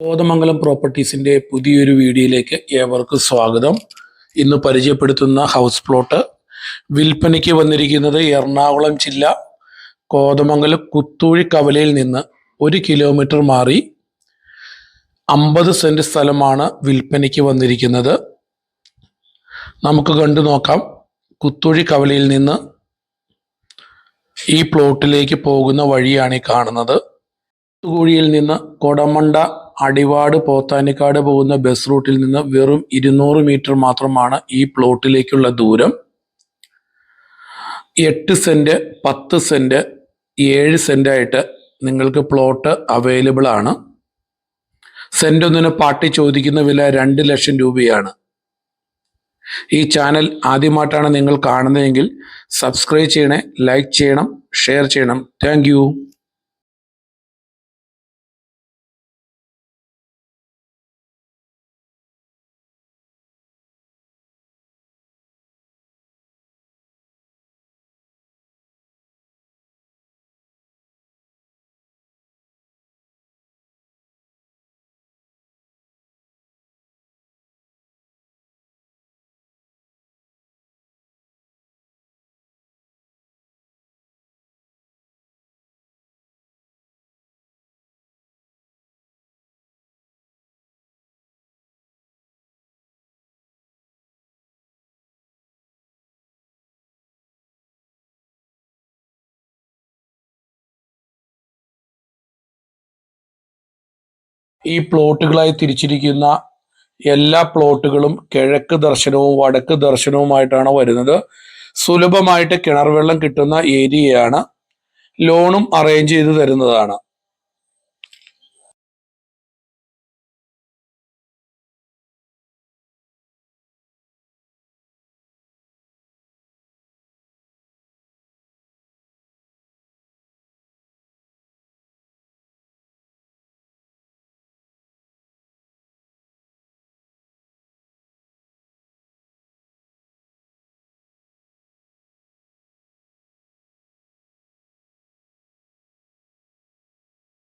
കോതമംഗലം പ്രോപ്പർട്ടീസിന്റെ പുതിയൊരു വീഡിയോയിലേക്ക് ഏവർക്കും സ്വാഗതം. ഇന്ന് പരിചയപ്പെടുത്തുന്ന ഹൗസ് പ്ലോട്ട് വിൽപ്പനയ്ക്ക് വന്നിരിക്കുന്നത് എറണാകുളം ജില്ല കോതമംഗലം കുത്തൂഴി കവലയിൽ നിന്ന് ഒരു കിലോമീറ്റർ മാറി അമ്പത് സെന്റ് സ്ഥലമാണ് വിൽപ്പനയ്ക്ക് വന്നിരിക്കുന്നത്. നമുക്ക് കണ്ടു നോക്കാം. കുത്തൂഴി കവലയിൽ നിന്ന് ഈ പ്ലോട്ടിലേക്ക് പോകുന്ന വഴിയാണ് ഈ കാണുന്നത്. കുഴിയിൽ നിന്ന് കൊടമണ്ട അടിവാട് പോത്താനിക്കാട് പോകുന്ന ബസ് റൂട്ടിൽ നിന്ന് വെറും ഇരുന്നൂറ് മീറ്റർ മാത്രമാണ് ഈ പ്ലോട്ടിലേക്കുള്ള ദൂരം. എട്ട് സെന്റ് പത്ത് സെന്റ് ഏഴ് സെന്റ് ആയിട്ട് നിങ്ങൾക്ക് പ്ലോട്ട് അവൈലബിൾ ആണ്. സെന്റ് ഒന്നിന് പാട്ടി ചോദിക്കുന്ന വില രണ്ട് ലക്ഷം രൂപയാണ്. ഈ ചാനൽ ആദ്യമായിട്ടാണ് നിങ്ങൾ കാണുന്നതെങ്കിൽ സബ്സ്ക്രൈബ് ചെയ്യണേ ലൈക്ക് ചെയ്യണം ഷെയർ ചെയ്യണം. താങ്ക് ഈ പ്ലോട്ടുകളായി തിരിച്ചിരിക്കുന്ന എല്ലാ പ്ലോട്ടുകളും കിഴക്ക് ദർശനവും വടക്ക് ദർശനവുമായിട്ടാണ് വരുന്നത്. സുലഭമായിട്ട് കിണർ വെള്ളം കിട്ടുന്ന ഏരിയയാണ്. ലോണും അറേഞ്ച് ചെയ്ത് തരുന്നതാണ്.